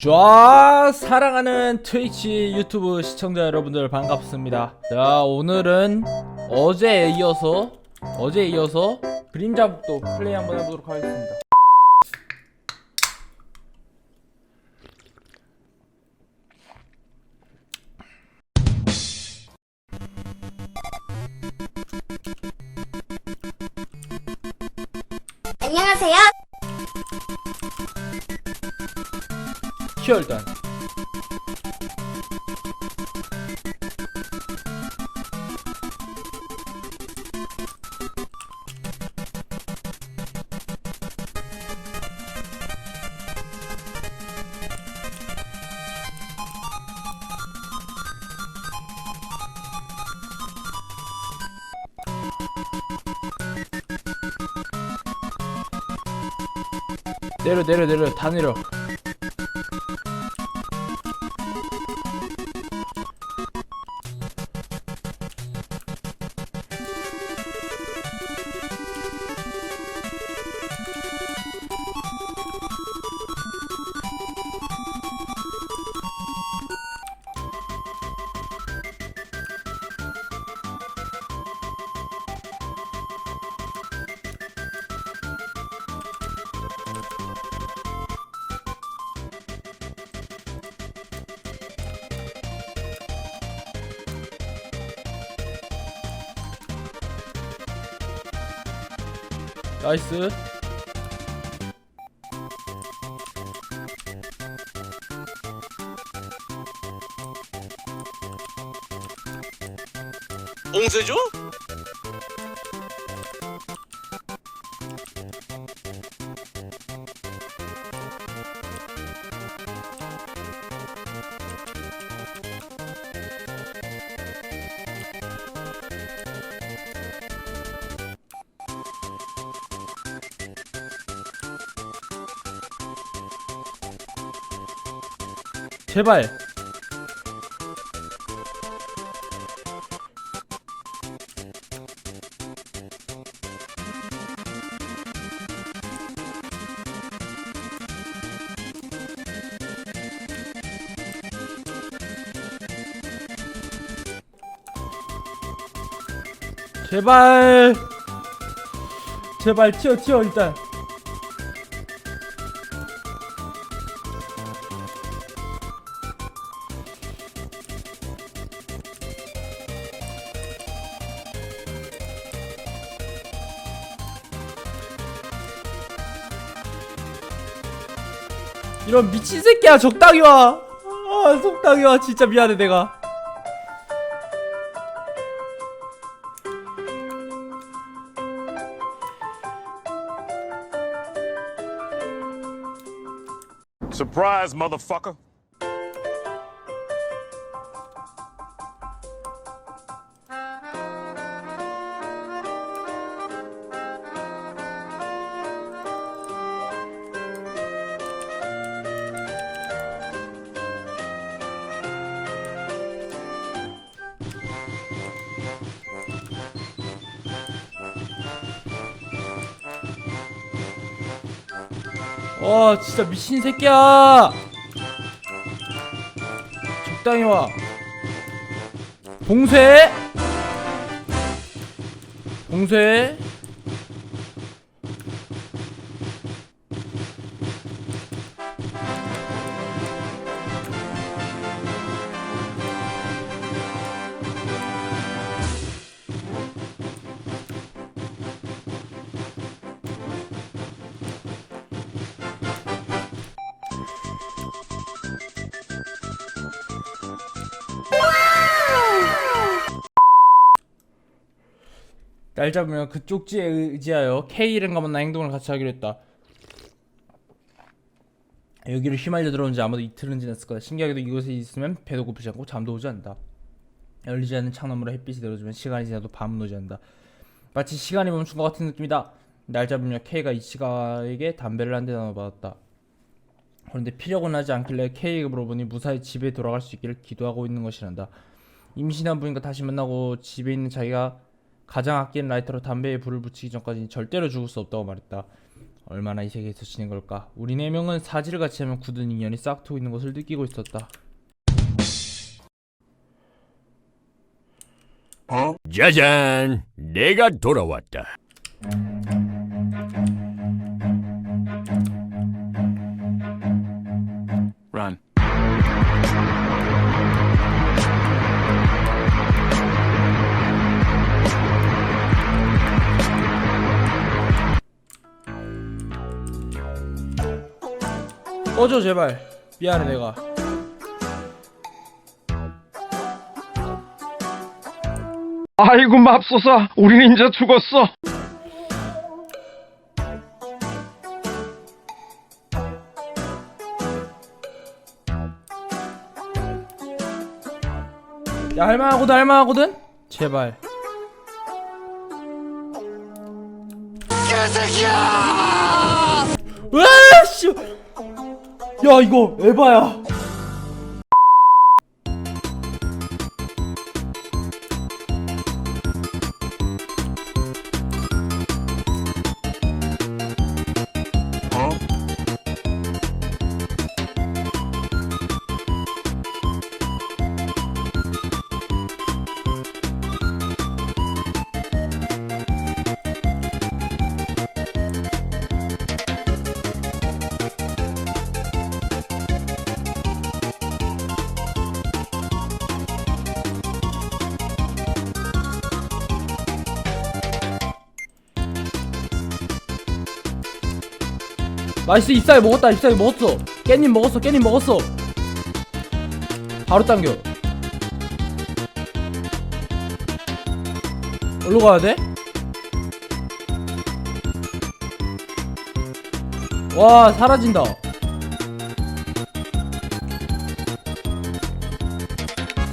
자 사랑하는 트위치 유튜브 시청자 여러분들 반갑습니다 자 오늘은 어제에 이어서 어제에 이어서 그림자북도 플레이 한번 해보도록 하겠습니다 안녕하세요. 키워 일단. 내려 내려 내려. 다 내려 나이스 옹세죠? 제발. 제발. 제발 튀어 튀어 일단 이런 미친 새끼야 적당히 와. 아 적당히 와 진짜 미안해 내가. Surprise, motherfucker. 와 진짜 미친 새끼야. 적당히 와. 봉쇄. 봉쇄. 날 잡으면 그 쪽지에 의지하여 K 이름과 만난 행동을 같이 하기로 했다. 여기로 휘말려 들어온 지 아마도 이틀은 지났을 거다. 신기하게도 이곳에 있으면 배도 고프지 않고 잠도 오지 않는다. 열리지 않는 창너머로 햇빛이 들어주면 시간이 지나도 밤은 오지 않는다. 마치 시간이 멈춘 것 같은 느낌이다. 날 잡으며 K가 이치가에게 담배를 한 대 나눠받았다. 그런데 피력은 하지 않길래 K에게 물어보니 무사히 집에 돌아갈 수 있기를 기도하고 있는 것이란다. 임신한 부인과 다시 만나고 집에 있는 자기가 가장 아끼는 라이터로 담배에 불을 붙이기 전까지는 절대로 죽을 수 없다고 말했다. 얼마나 이 세계에서 지낸 걸까? 우리 네 명은 사지를 같이 하면 굳은 인연이 싹 트고 있는 것을 느끼고 있었다. 짜잔, 내가 돌아왔다. Run. 꺼져 제발. 미안해 내가. 아이고 맙소사 우린 이제 죽었어 야 할만하거든 할만하거든? 제발. 개새끼야! 와 씨. 야 이거 에바야. 나이스 잎사귀 먹었다. 잎사귀 먹었어. 깻잎 먹었어. 깻잎 먹었어. 바로 당겨. 어디로 가야 돼? 와 사라진다.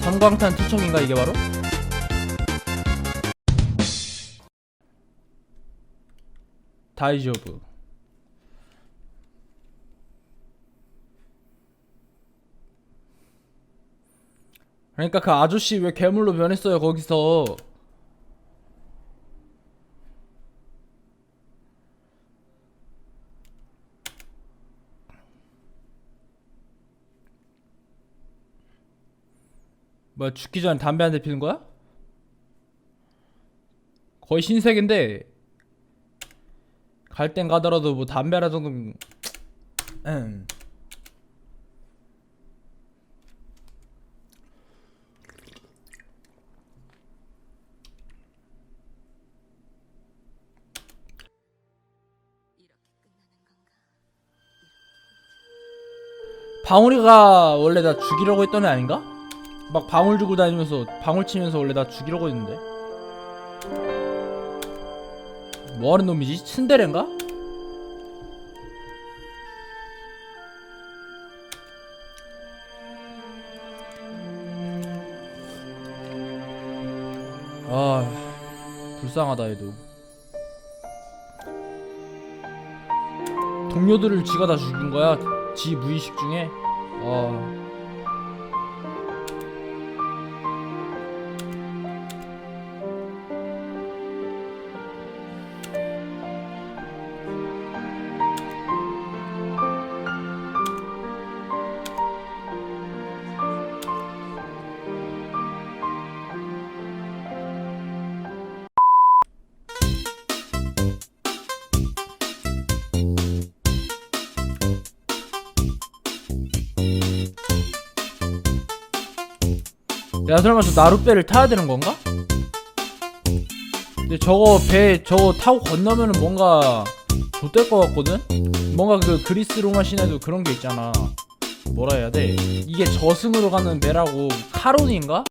삼광탄 투척인가 이게 바로? 다이조브 그러니까 그 아저씨 왜 괴물로 변했어요 거기서 뭐야 죽기 전에 담배 한 대 피는 거야? 거의 신세계인데 갈 땐 가더라도 뭐 담배라 정도는 음. 방울이가 원래 나 죽이려고 했던 애 아닌가? 막 방울 주고 다니면서 방울 치면서 원래 나 죽이려고 했는데 뭐하는 놈이지? 츤데레인가? 아 불쌍하다 얘도 동료들을 지가 다 죽인 거야 지 무의식 중에 아 야 설마 저 나룻배를 타야 되는 건가? 근데 저거 배 저거 타고 건너면은 뭔가 좆될 것 같거든? 뭔가 그 그리스 로마 시내도 그런 게 있잖아 뭐라 해야 돼? 이게 저승으로 가는 배라고 카론인가?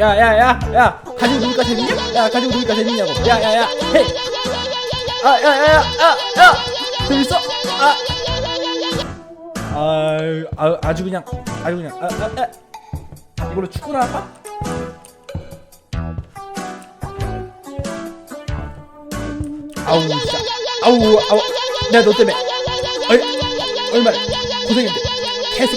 야야야 야 가지고 노니까 재밌냐? 야 가지고 노니까 재밌냐고. 야야야 헤이. 아야야 야 야 재밌어? 아. 아유 아, 아주 그냥 아주 그냥 아, 아, 아. 이걸로 축구나 할까? 아우 진짜. 아우 아우. 내가 너 때문에. 얼 얼마나 고생했는데. 개새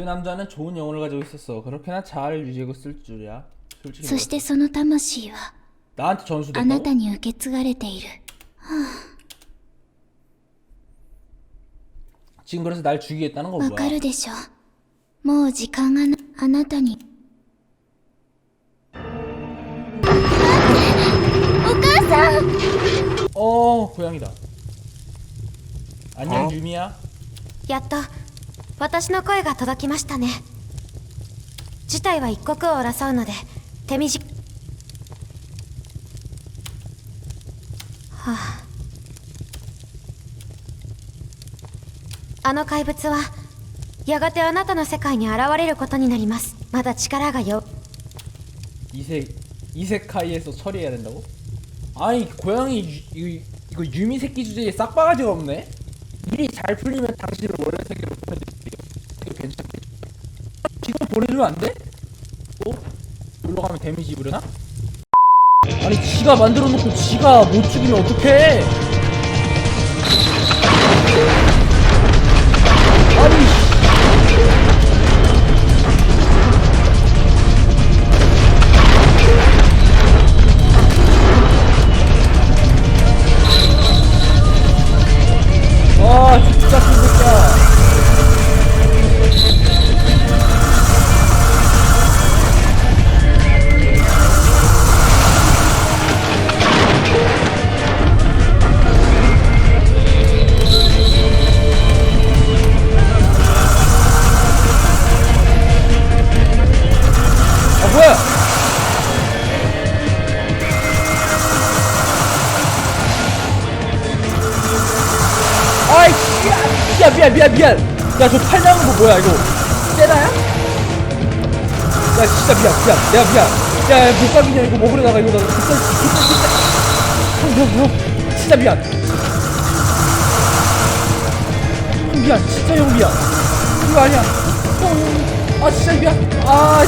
그 남자는 좋은 영혼을 가지고 있었어. 그렇게나 잘 유지하고 쓸 줄이야. 솔직히 そしてその魂は 나한테 あ 전수됐다고? なたに受け継がれている 지금 그래서 날 죽이겠다는 거 わ 뭐야? かるでしょもう時間がなあなたにお母さん 어, 고양이다. 안녕 유미야. やっと 私の声が届きましたね事態は一刻を争うので手短はああの怪物はやがてあなたの世界に現れることになりますまだ力がよ 이세 이세카이에서 처리해야 된다고? 아니 고양이 유, 이거, 이거 유미 새끼 주제에 싹바가지가 없네. 일이 잘 풀리면 당신을 원래 세계로 보내주면 안 돼? 또 놀러 가면 데미지 입으려나? 아니 지가 만들어 놓고 지가 못 죽이면 어떡해? 야 미안 미안 미안. 야저 팔 나온 거 뭐야 이거? 세나야? 야 진짜 미안 미안. 내가 미안. 야야 못가기냐 이거 먹으려다가 이거 나. 진짜 진짜 진짜 형형형. 진짜 미안. 형 미안. 진짜 형 미안. 이거 아니야. 형, 아 진짜 미안. 아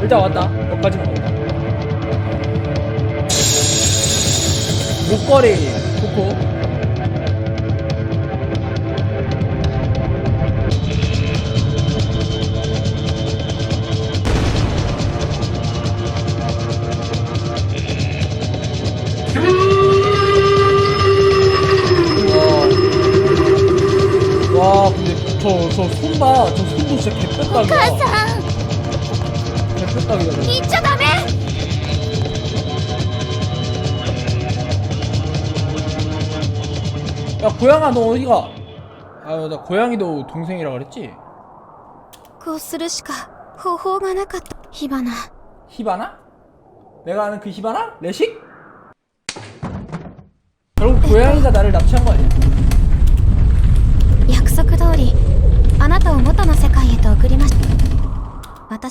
일단 왔다. 여기까지만 왔다. 목걸이 좋고. 와 근데 저 저 손 봐. 저 손도 진짜 개뼈딱이야. さん 개뼈딱이다. 저거. 行っちゃダメ 야 고양아 너 어디가? 아나 고양이도 동생이라 그랬지? こうするしか方法がなかった火花 히바나? 내가 아는 그 히바나? 레식? 결국 고양이가 나를 납치한 거 아니야? 約束通りあなたを元の世界へと送りました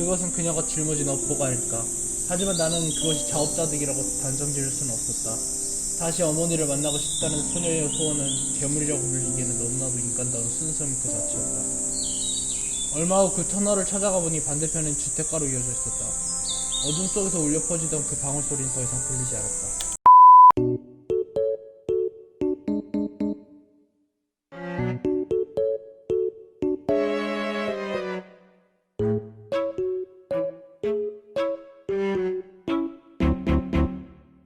그것은 그녀가 짊어진 업보가 아닐까. 하지만 나는 그것이 자업자득이라고 단정 지을 수는 없었다. 다시 어머니를 만나고 싶다는 소녀의 소원은 괴물이라고 불리기에는 너무나도 인간다운 순수함 그 자체였다. 얼마 후 그 터널을 찾아가 보니 반대편엔 주택가로 이어져 있었다. 어둠 속에서 울려 퍼지던 그 방울 소리는 더 이상 들리지 않았다.